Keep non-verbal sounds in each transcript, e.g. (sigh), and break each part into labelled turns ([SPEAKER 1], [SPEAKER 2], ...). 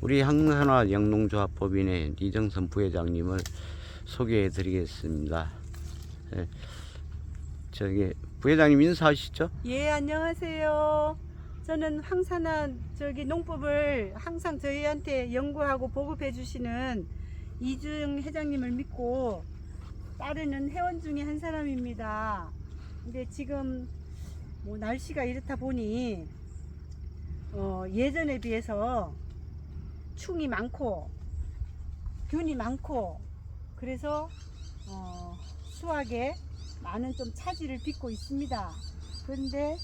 [SPEAKER 1] 우리 항산화 영농조합 법인의 이정선 부회장님을 소개해 드리겠습니다. 예. 저기 부회장님 인사하시죠?
[SPEAKER 2] 예, 안녕하세요. 저는 항산화 저기 농법을 항상 저희한테 연구하고 보급해 주시는 이중 회장님을 믿고 따르는 회원 중에 한 사람입니다. 근데 지금 뭐 날씨가 이렇다 보니 어, 예전에 비해서 충이 많고 균이 많고 그래서 어, 수확에 많은 좀 차질을 빚고 있습니다. 그런데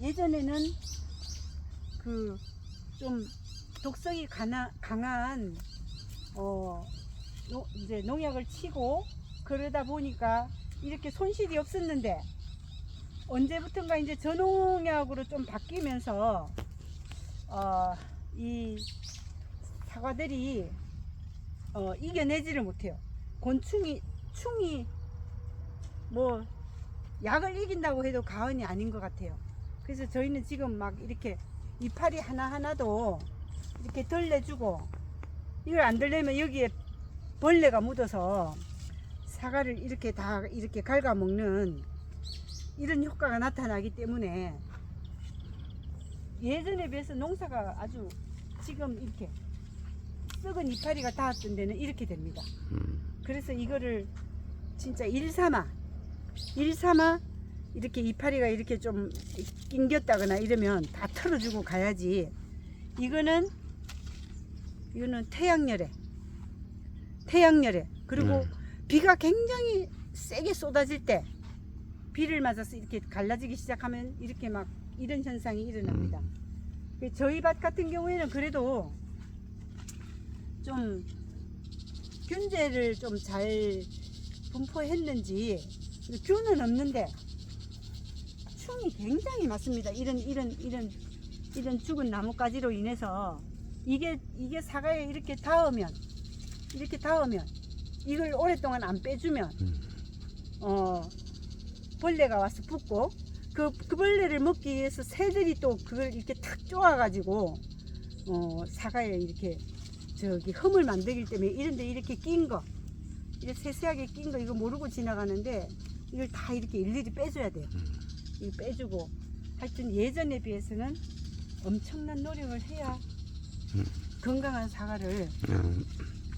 [SPEAKER 2] 예전에는 그 좀 독성이 강한, 강한 어, 노- 이제 농약을 치고 그러다 보니까 이렇게 손실이 없었는데 언제부턴가 이제 전농약으로 좀 바뀌면서 어, 이 사과들이 어, 이겨내지를 못해요. 곤충이 충이 뭐 약을 이긴다고 해도 가언이 아닌 것 같아요. 그래서 저희는 지금 막 이렇게 이파리 하나하나도 이렇게 덜 내주고 이걸 안 들려면 여기에 벌레가 묻어서 사과를 이렇게 다 이렇게 갉아먹는 이런 효과가 나타나기 때문에 예전에 비해서 농사가 아주 지금 이렇게 썩은 이파리가 닿았던 데는 이렇게 됩니다.
[SPEAKER 1] 음.
[SPEAKER 2] 그래서 이거를 진짜 일삼아 일삼아 이렇게 이파리가 이렇게 좀 낑겼다거나 이러면 다 털어주고 가야지 이거는 이거는 태양열에 태양열에 그리고
[SPEAKER 1] 음.
[SPEAKER 2] 비가 굉장히 세게 쏟아질 때 비를 맞아서 이렇게 갈라지기 시작하면 이렇게 막 이런 현상이 일어납니다. 그 저희 밭 같은 경우에는 그래도 좀 균제를 좀 잘 분포했는지 균은 없는데 충이 굉장히 많습니다. 이런 이런 이런 이런 죽은 나뭇가지로 인해서 이게 이게 사과에 이렇게 닿으면 이렇게 닿으면 이걸 오랫동안 안 빼주면
[SPEAKER 1] 음.
[SPEAKER 2] 어 벌레가 와서 붙고 그, 그 벌레를 먹기 위해서 새들이 또 그걸 이렇게 탁 쪼아가지고 어 사과에 이렇게 저기 흠을 만들기 때문에 이런데 이렇게 낀 거, 이렇게 세세하게 낀 거 이거 모르고 지나가는데 이걸 다 이렇게 일일이 빼줘야 돼요. 이거 빼주고 하여튼 예전에 비해서는 엄청난 노력을 해야
[SPEAKER 1] 음.
[SPEAKER 2] 건강한 사과를
[SPEAKER 1] 음.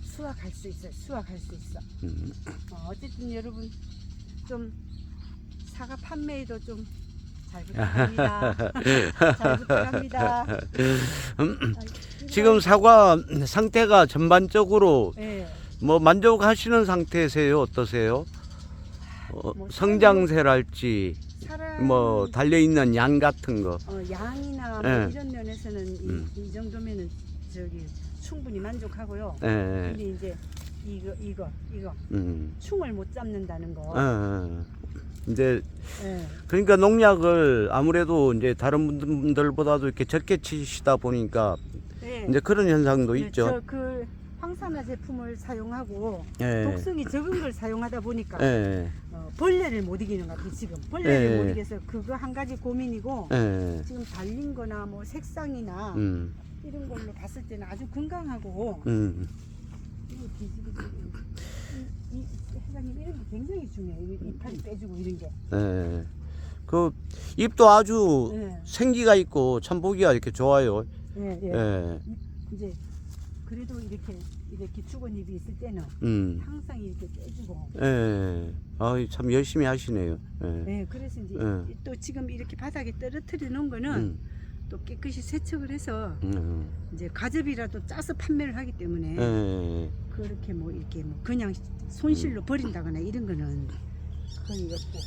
[SPEAKER 2] 수확할 수 있어요. 수확할 수 있어.
[SPEAKER 1] 음.
[SPEAKER 2] 어, 어쨌든 여러분 좀 사과 판매에도 좀 잘 (laughs) 부탁합니다. 잘 부탁합니다.
[SPEAKER 1] 음.
[SPEAKER 2] 아,
[SPEAKER 1] 지금 사과 상태가 전반적으로
[SPEAKER 2] 예.
[SPEAKER 1] 뭐 만족하시는 상태세요? 어떠세요? 어,
[SPEAKER 2] 뭐
[SPEAKER 1] 성장세랄지
[SPEAKER 2] 사람
[SPEAKER 1] 뭐 달려 있는 양 같은 거.
[SPEAKER 2] 어, 양이나 뭐
[SPEAKER 1] 예.
[SPEAKER 2] 이런 면에서는 이,
[SPEAKER 1] 음.
[SPEAKER 2] 이 정도면은 저기 충분히 만족하고요.
[SPEAKER 1] 예.
[SPEAKER 2] 근데 이제 이거 이거 이거
[SPEAKER 1] 음.
[SPEAKER 2] 충을 못 잡는다는 거.
[SPEAKER 1] 어, 이제
[SPEAKER 2] 예.
[SPEAKER 1] 그러니까 농약을 아무래도 이제 다른 분들보다도 이렇게 적게 치시다 보니까
[SPEAKER 2] 예.
[SPEAKER 1] 이제 그런 현상도
[SPEAKER 2] 네,
[SPEAKER 1] 있죠.
[SPEAKER 2] 저그 황산화 제품을 사용하고
[SPEAKER 1] 예.
[SPEAKER 2] 독성이 적은 걸 사용하다 보니까
[SPEAKER 1] 예.
[SPEAKER 2] 어, 벌레를 못 이기는 것 같아요 지금 벌레를
[SPEAKER 1] 예.
[SPEAKER 2] 못 이겨서 그거 한 가지 고민이고
[SPEAKER 1] 예.
[SPEAKER 2] 지금 달린 거나 뭐 색상이나
[SPEAKER 1] 음.
[SPEAKER 2] 이런 걸로 봤을 때는 아주 건강하고
[SPEAKER 1] 음.
[SPEAKER 2] 이거 뒤집어 이, 이 회장님 이런 게 굉장히 중요해요 이 이파리 빼주고 이런 게
[SPEAKER 1] 예. 그 잎도 아주
[SPEAKER 2] 예,
[SPEAKER 1] 생기가 있고 참 보기가 이렇게 좋아요.
[SPEAKER 2] 예, 예.
[SPEAKER 1] 예.
[SPEAKER 2] 이제 그래도 이렇게 이렇게 죽은 잎이 있을 때는
[SPEAKER 1] 음.
[SPEAKER 2] 항상 이렇게 빼주고
[SPEAKER 1] 예. 아, 참 열심히 하시네요. 예.
[SPEAKER 2] 네, 그래서 이제
[SPEAKER 1] 예.
[SPEAKER 2] 또 지금 이렇게 바닥에 떨어뜨려 놓은 거는
[SPEAKER 1] 음.
[SPEAKER 2] 또 깨끗이 세척을 해서
[SPEAKER 1] 음.
[SPEAKER 2] 이제 가접이라도 짜서 판매를 하기 때문에
[SPEAKER 1] 예.
[SPEAKER 2] 그렇게 뭐 이렇게 뭐 그냥 손실로 버린다거나 이런 거는 거의 없고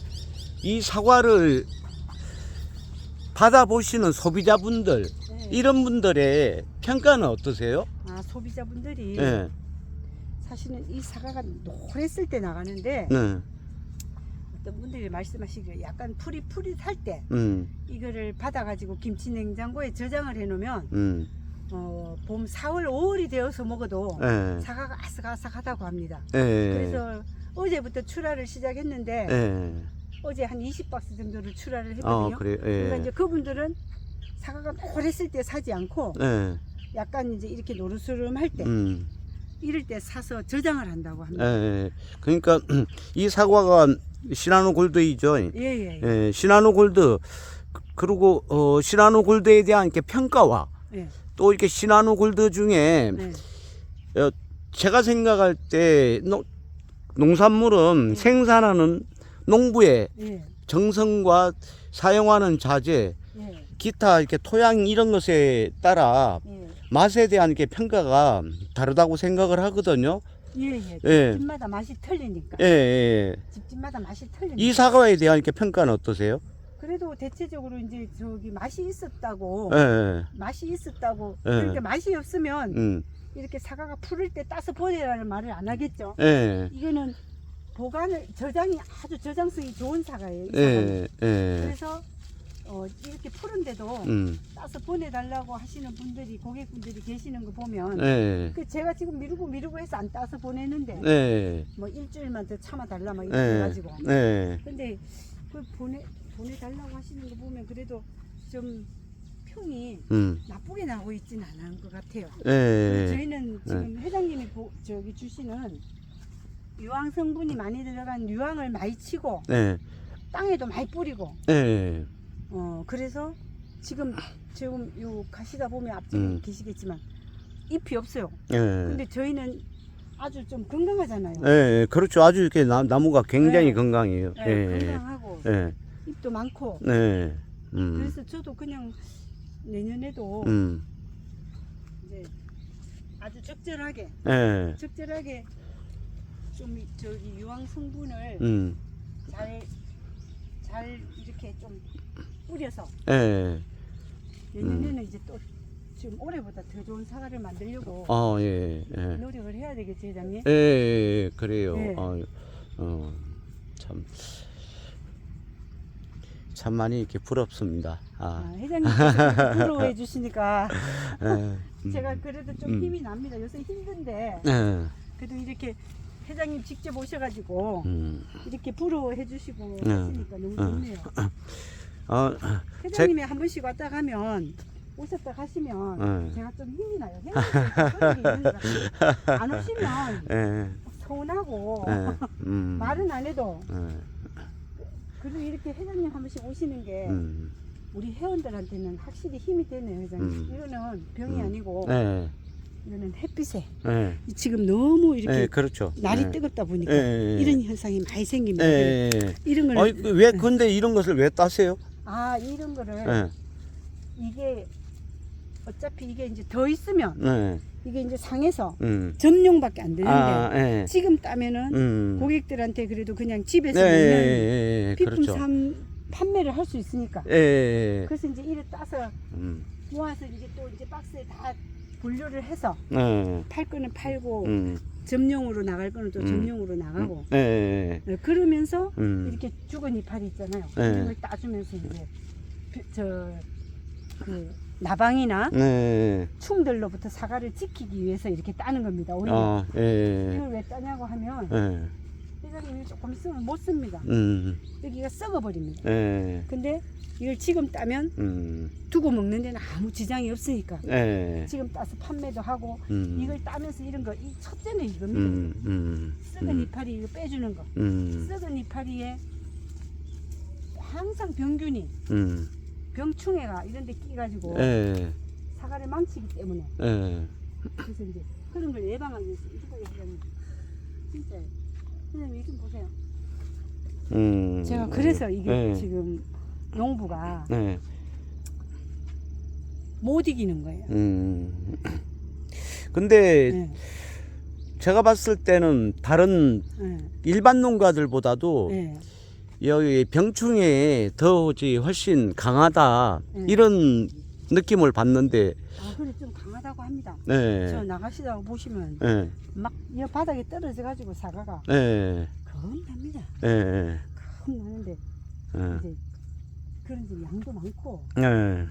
[SPEAKER 1] 이 사과를 받아보시는 소비자분들
[SPEAKER 2] 네.
[SPEAKER 1] 이런 분들의 평가는 어떠세요?
[SPEAKER 2] 아 소비자분들이
[SPEAKER 1] 예.
[SPEAKER 2] 사실은 이 사과가 노랬을 때 나가는데
[SPEAKER 1] 네.
[SPEAKER 2] 어떤 분들이 말씀하시기를 약간 풀이 푸릿할 때
[SPEAKER 1] 음.
[SPEAKER 2] 이거를 받아가지고 김치 냉장고에 저장을 해놓으면
[SPEAKER 1] 음.
[SPEAKER 2] 어, 봄 4월 5월이 되어서 먹어도
[SPEAKER 1] 예.
[SPEAKER 2] 사과가 아삭아삭하다고 합니다.
[SPEAKER 1] 예.
[SPEAKER 2] 그래서 어제부터 출하를 시작했는데
[SPEAKER 1] 예.
[SPEAKER 2] 어제 한 20박스 정도를 출하를
[SPEAKER 1] 어,
[SPEAKER 2] 했거든요.
[SPEAKER 1] 그래요.
[SPEAKER 2] 그러니까
[SPEAKER 1] 예.
[SPEAKER 2] 이제 그분들은 사과가 노랬을 때 사지 않고
[SPEAKER 1] 예.
[SPEAKER 2] 약간 이제 이렇게 노르스름할 때
[SPEAKER 1] 음.
[SPEAKER 2] 이럴 때 사서 저장을 한다고
[SPEAKER 1] 예,
[SPEAKER 2] 합니다.
[SPEAKER 1] 예. 그러니까 (clears throat) 이 사과가 시나노 골드이죠.
[SPEAKER 2] 예 예. 예,
[SPEAKER 1] 예, 시나노 골드 그- 그리고 어, 시나노 골드에 대한 이렇게 평가와
[SPEAKER 2] 예.
[SPEAKER 1] 또 이렇게 시나노 골드 중에
[SPEAKER 2] 네.
[SPEAKER 1] 제가 생각할 때 농, 농산물은
[SPEAKER 2] 네.
[SPEAKER 1] 생산하는 농부의
[SPEAKER 2] 예.
[SPEAKER 1] 정성과 사용하는 자재,
[SPEAKER 2] 예.
[SPEAKER 1] 기타 이렇게 토양 이런 것에 따라
[SPEAKER 2] 예.
[SPEAKER 1] 맛에 대한 이렇게 평가가 다르다고 생각을 하거든요.
[SPEAKER 2] 예, 예.
[SPEAKER 1] 예.
[SPEAKER 2] 집집마다 맛이 틀리니까.
[SPEAKER 1] 예, 예.
[SPEAKER 2] 집집마다 맛이 틀리니까.
[SPEAKER 1] 이 사과에 대한 이렇게 평가는 어떠세요?
[SPEAKER 2] 그래도 대체적으로 이제 저기 맛이 있었다고
[SPEAKER 1] 예, 예.
[SPEAKER 2] 맛이 있었다고
[SPEAKER 1] 예.
[SPEAKER 2] 그러니까 맛이 없으면
[SPEAKER 1] 음,
[SPEAKER 2] 이렇게 사과가 푸를 때 따서 보내라는 말을 안 하겠죠.
[SPEAKER 1] 예,
[SPEAKER 2] 이거는 보관을 저장이 아주 저장성이 좋은 사과예요. 이 사과는.
[SPEAKER 1] 예, 예.
[SPEAKER 2] 그래서 어, 이렇게 푸른데도
[SPEAKER 1] 음,
[SPEAKER 2] 따서 보내달라고 하시는 분들이 고객분들이 계시는 거 보면
[SPEAKER 1] 예,
[SPEAKER 2] 그 제가 지금 미루고 미루고 해서 안 따서 보내는데
[SPEAKER 1] 예,
[SPEAKER 2] 뭐 일주일만 더 참아달라 막 이렇게
[SPEAKER 1] 예,
[SPEAKER 2] 해가지고.
[SPEAKER 1] 예,
[SPEAKER 2] 근데 그 보내 보내달라고 하시는 거 보면 그래도 좀 평이
[SPEAKER 1] 음,
[SPEAKER 2] 나쁘게 나오고 있지는 않은 것 같아요.
[SPEAKER 1] 예,
[SPEAKER 2] 저희는 지금 회장님이 보- 저기 주시는 유황 성분이 많이 들어간 유황을 많이 치고
[SPEAKER 1] 예,
[SPEAKER 2] 땅에도 많이 뿌리고
[SPEAKER 1] 예,
[SPEAKER 2] 어 그래서 지금 지금 요 가시다 보면 앞쪽에
[SPEAKER 1] 음.
[SPEAKER 2] 계시겠지만 잎이 없어요.
[SPEAKER 1] 예.
[SPEAKER 2] 근데 저희는 아주 좀 건강하잖아요.
[SPEAKER 1] 예, 예, 그렇죠. 아주 이렇게 나, 나무가 굉장히
[SPEAKER 2] 네.
[SPEAKER 1] 건강해요.
[SPEAKER 2] 네,
[SPEAKER 1] 예,
[SPEAKER 2] 건강하고
[SPEAKER 1] 예,
[SPEAKER 2] 잎도 많고
[SPEAKER 1] 네, 음,
[SPEAKER 2] 그래서 저도 그냥 내년에도
[SPEAKER 1] 음,
[SPEAKER 2] 이제 아주 적절하게
[SPEAKER 1] 예,
[SPEAKER 2] 적절하게 좀 이- 저기 유황 성분을
[SPEAKER 1] 음,
[SPEAKER 2] 잘, 잘 이렇게 좀 뿌려서
[SPEAKER 1] 예,
[SPEAKER 2] 내년에는 이제 또 지금 올해보다 더 좋은 사과를 만들려고
[SPEAKER 1] 어, 예, 예.
[SPEAKER 2] 노력을 해야 되겠지 회장님?
[SPEAKER 1] 예, 예, 그래요.
[SPEAKER 2] 네.
[SPEAKER 1] 어, 어, 참, 참 많이 이렇게 부럽습니다.
[SPEAKER 2] 아,
[SPEAKER 1] 아,
[SPEAKER 2] 회장님께서 부러워해 (laughs) 주시니까
[SPEAKER 1] 예, 음,
[SPEAKER 2] 제가 그래도 좀
[SPEAKER 1] 음.
[SPEAKER 2] 힘이 납니다. 요새 힘든데
[SPEAKER 1] 예,
[SPEAKER 2] 그래도 이렇게 회장님 직접 오셔가지고
[SPEAKER 1] 음,
[SPEAKER 2] 이렇게 부러워해 주시고
[SPEAKER 1] 네.
[SPEAKER 2] 하시니까 너무
[SPEAKER 1] 어.
[SPEAKER 2] 좋네요. (laughs)
[SPEAKER 1] 어,
[SPEAKER 2] 회장님이 한 번씩 왔다 가면 오셨다 가시면
[SPEAKER 1] 네.
[SPEAKER 2] 제가 좀 힘이 나요. 안 오시면
[SPEAKER 1] 예, (laughs)
[SPEAKER 2] 서운하고
[SPEAKER 1] 예, 음, (laughs)
[SPEAKER 2] 말은 안 해도
[SPEAKER 1] 예,
[SPEAKER 2] 그래도 이렇게 회장님 한 번씩 오시는 게
[SPEAKER 1] 음,
[SPEAKER 2] 우리 회원들한테는 확실히 힘이 되네요, 회장님.
[SPEAKER 1] 음.
[SPEAKER 2] 이거는 병이
[SPEAKER 1] 음.
[SPEAKER 2] 아니고
[SPEAKER 1] 예,
[SPEAKER 2] 이거는 햇빛에
[SPEAKER 1] 예,
[SPEAKER 2] 지금 너무 이렇게
[SPEAKER 1] 예, 그렇죠.
[SPEAKER 2] 날이
[SPEAKER 1] 예.
[SPEAKER 2] 뜨겁다 보니까
[SPEAKER 1] 예, 예, 예.
[SPEAKER 2] 이런 현상이 많이 생깁니다.
[SPEAKER 1] 예, 예, 예.
[SPEAKER 2] 이런 걸
[SPEAKER 1] 아니, 그 왜, 근데 이런 것을 왜 따세요?
[SPEAKER 2] 아 이런 거를
[SPEAKER 1] 예,
[SPEAKER 2] 이게 어차피 이게 이제 더 있으면
[SPEAKER 1] 예,
[SPEAKER 2] 이게 이제 상해서
[SPEAKER 1] 음,
[SPEAKER 2] 점용밖에 안 되는데
[SPEAKER 1] 아, 예,
[SPEAKER 2] 지금 따면은
[SPEAKER 1] 음,
[SPEAKER 2] 고객들한테 그래도 그냥 집에서
[SPEAKER 1] 예,
[SPEAKER 2] 먹는
[SPEAKER 1] 예, 예, 예,
[SPEAKER 2] 피품
[SPEAKER 1] 그렇죠.
[SPEAKER 2] 산 판매를 할 수 있으니까.
[SPEAKER 1] 예, 예, 예.
[SPEAKER 2] 그래서 이제 이를 따서
[SPEAKER 1] 음,
[SPEAKER 2] 모아서 이제 또 이제 박스에 다 분류를 해서
[SPEAKER 1] 예,
[SPEAKER 2] 팔 거는 팔고
[SPEAKER 1] 음,
[SPEAKER 2] 점용으로 나갈 거는 또
[SPEAKER 1] 음.
[SPEAKER 2] 점용으로 나가고
[SPEAKER 1] 예, 예,
[SPEAKER 2] 네, 그러면서
[SPEAKER 1] 예. 음,
[SPEAKER 2] 이렇게 죽은 이파리 있잖아요.
[SPEAKER 1] 네.
[SPEAKER 2] 이런 걸 따주면서 이제 저그 나방이나
[SPEAKER 1] 네,
[SPEAKER 2] 충들로부터 사과를 지키기 위해서 이렇게 따는 겁니다. 오히려
[SPEAKER 1] 아, 예,
[SPEAKER 2] 이걸 왜 따냐고 하면
[SPEAKER 1] 예,
[SPEAKER 2] 회장님이 조금 있으면 못 씁니다.
[SPEAKER 1] 음,
[SPEAKER 2] 여기가 썩어버립니다.
[SPEAKER 1] 예,
[SPEAKER 2] 근데 이걸 지금 따면
[SPEAKER 1] 음,
[SPEAKER 2] 두고 먹는 데는 아무 지장이 없으니까
[SPEAKER 1] 예,
[SPEAKER 2] 지금 따서 판매도 하고
[SPEAKER 1] 음,
[SPEAKER 2] 이걸 따면서 이런 거 이 첫째는 이겁니다.
[SPEAKER 1] 음, 음,
[SPEAKER 2] 썩은
[SPEAKER 1] 음,
[SPEAKER 2] 이파리 이거 빼주는 거.
[SPEAKER 1] 음,
[SPEAKER 2] 썩은 이파리에 항상 병균이
[SPEAKER 1] 음,
[SPEAKER 2] 병충해가 이런 데 끼가지고
[SPEAKER 1] 예,
[SPEAKER 2] 사과를 망치기 때문에
[SPEAKER 1] 예,
[SPEAKER 2] 그래서 이제 그런 걸 예방하기 위해서 이거 진짜 회장님 이좀 보세요.
[SPEAKER 1] 음,
[SPEAKER 2] 제가 그래서 이게
[SPEAKER 1] 예,
[SPEAKER 2] 지금 농부가
[SPEAKER 1] 예,
[SPEAKER 2] 못 이기는 거예요.
[SPEAKER 1] 음. 근데
[SPEAKER 2] 네,
[SPEAKER 1] 제가 봤을 때는 다른
[SPEAKER 2] 네,
[SPEAKER 1] 일반 농가들보다도
[SPEAKER 2] 네.
[SPEAKER 1] 여기 병충해에 더지 훨씬 강하다
[SPEAKER 2] 네.
[SPEAKER 1] 이런 느낌을 받는데
[SPEAKER 2] 아 그래 좀 강하다고 합니다.
[SPEAKER 1] 네.
[SPEAKER 2] 저 나가시다가 보시면
[SPEAKER 1] 네.
[SPEAKER 2] 막이 바닥에 떨어져 가지고 사과가
[SPEAKER 1] 네.
[SPEAKER 2] 겁납니다.
[SPEAKER 1] 네.
[SPEAKER 2] 겁나는데
[SPEAKER 1] 네.
[SPEAKER 2] 이제 그런 이제 양도 많고
[SPEAKER 1] 네.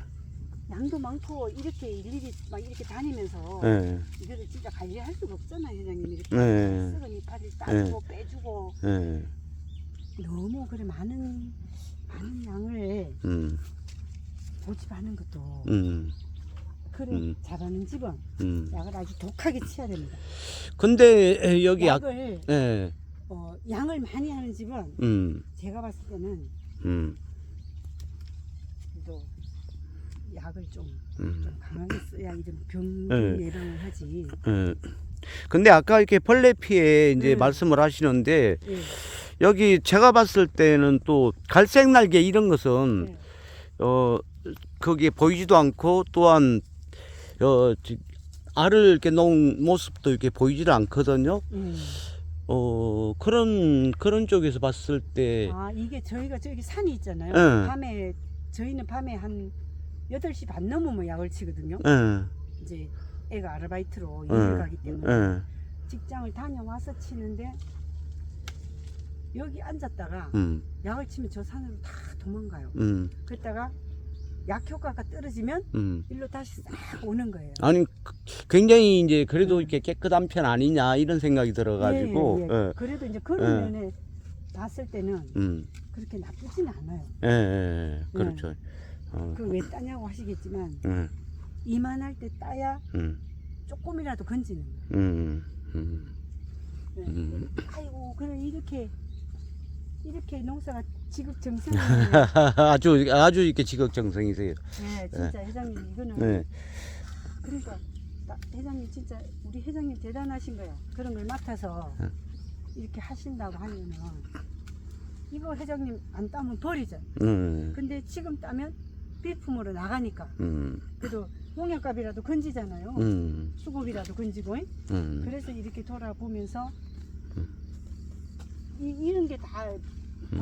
[SPEAKER 2] 양도 많고 이렇게 일일이 막 이렇게 다니면서
[SPEAKER 1] 네.
[SPEAKER 2] 이거를 진짜 관리할 수가 없잖아요, 회장님 이렇게
[SPEAKER 1] 네.
[SPEAKER 2] 썩은 이파리 따주고 빼주고
[SPEAKER 1] 네.
[SPEAKER 2] 너무 그래 많은 많은 양을
[SPEAKER 1] 음.
[SPEAKER 2] 고집하는 것도
[SPEAKER 1] 음.
[SPEAKER 2] 그래
[SPEAKER 1] 음.
[SPEAKER 2] 잘하는 집은
[SPEAKER 1] 음.
[SPEAKER 2] 약을 아주 독하게 치야 됩니다.
[SPEAKER 1] 근데 에, 여기 약,
[SPEAKER 2] 약을
[SPEAKER 1] 예,
[SPEAKER 2] 어, 양을 많이 하는 집은
[SPEAKER 1] 음,
[SPEAKER 2] 제가 봤을 때는
[SPEAKER 1] 음,
[SPEAKER 2] 또 약을 좀,
[SPEAKER 1] 음.
[SPEAKER 2] 좀 강하게 써야 이런 병
[SPEAKER 1] 네.
[SPEAKER 2] 예방을 하지.
[SPEAKER 1] 예. 근데 아까 이렇게 벌레 피해 이제
[SPEAKER 2] 음.
[SPEAKER 1] 말씀을 하시는데
[SPEAKER 2] 예.
[SPEAKER 1] 여기 제가 봤을 때는 또 갈색 날개 이런 것은
[SPEAKER 2] 네.
[SPEAKER 1] 어 거기에 보이지도 않고 또한 어 지- 알을 이렇게 놓은 모습도 이렇게 보이지를 않거든요.
[SPEAKER 2] 음.
[SPEAKER 1] 어 그런 그런 쪽에서 봤을 때
[SPEAKER 2] 아 이게 저희가 저기 산이 있잖아요.
[SPEAKER 1] 네.
[SPEAKER 2] 밤에 저희는 밤에 한 8시 반 넘으면 약을 치거든요.
[SPEAKER 1] 예,
[SPEAKER 2] 이제 애가 아르바이트로
[SPEAKER 1] 예,
[SPEAKER 2] 일을 가기 때문에
[SPEAKER 1] 예,
[SPEAKER 2] 직장을 다녀와서 치는데 여기 앉았다가
[SPEAKER 1] 음,
[SPEAKER 2] 약을 치면 저 산으로 다 도망가요.
[SPEAKER 1] 음,
[SPEAKER 2] 그랬다가 약 효과가 떨어지면
[SPEAKER 1] 음.
[SPEAKER 2] 일로 다시 싹 오는 거예요.
[SPEAKER 1] 아니 그- 굉장히 이제 그래도
[SPEAKER 2] 음.
[SPEAKER 1] 이렇게 깨끗한 편 아니냐 이런 생각이 들어가지고
[SPEAKER 2] 예, 예,
[SPEAKER 1] 예,
[SPEAKER 2] 예. 그래도 이제 그런
[SPEAKER 1] 예.
[SPEAKER 2] 면에 봤을 때는
[SPEAKER 1] 음,
[SPEAKER 2] 그렇게 나쁘진 않아요.
[SPEAKER 1] 예, 예, 예, 그렇죠. 어,
[SPEAKER 2] 그 왜 따냐고 하시겠지만
[SPEAKER 1] 음,
[SPEAKER 2] 이만할 때 따야
[SPEAKER 1] 음,
[SPEAKER 2] 조금이라도 건지는 거예요.
[SPEAKER 1] 음, 음,
[SPEAKER 2] 네.
[SPEAKER 1] 음.
[SPEAKER 2] 아이고 그래 이렇게 이렇게 농사가 지극정성이네. (laughs)
[SPEAKER 1] 아주 아주 이렇게 지극정성이세요.
[SPEAKER 2] 네, 진짜 회장님 이거는
[SPEAKER 1] 네.
[SPEAKER 2] 그러니까 나- 회장님 진짜 우리 회장님 대단하신 거야. 그런 걸 맡아서
[SPEAKER 1] 응.
[SPEAKER 2] 이렇게 하신다고 하면은 이거 회장님 안 따면 버리잖아.
[SPEAKER 1] 음,
[SPEAKER 2] 근데 지금 따면 비품으로 나가니까
[SPEAKER 1] 음,
[SPEAKER 2] 그래도 농약값이라도 건지잖아요.
[SPEAKER 1] 음,
[SPEAKER 2] 수급이라도 건지고
[SPEAKER 1] 음.
[SPEAKER 2] 그래서 이렇게 돌아보면서
[SPEAKER 1] 음.
[SPEAKER 2] 이, 이런 게 다 벌거지가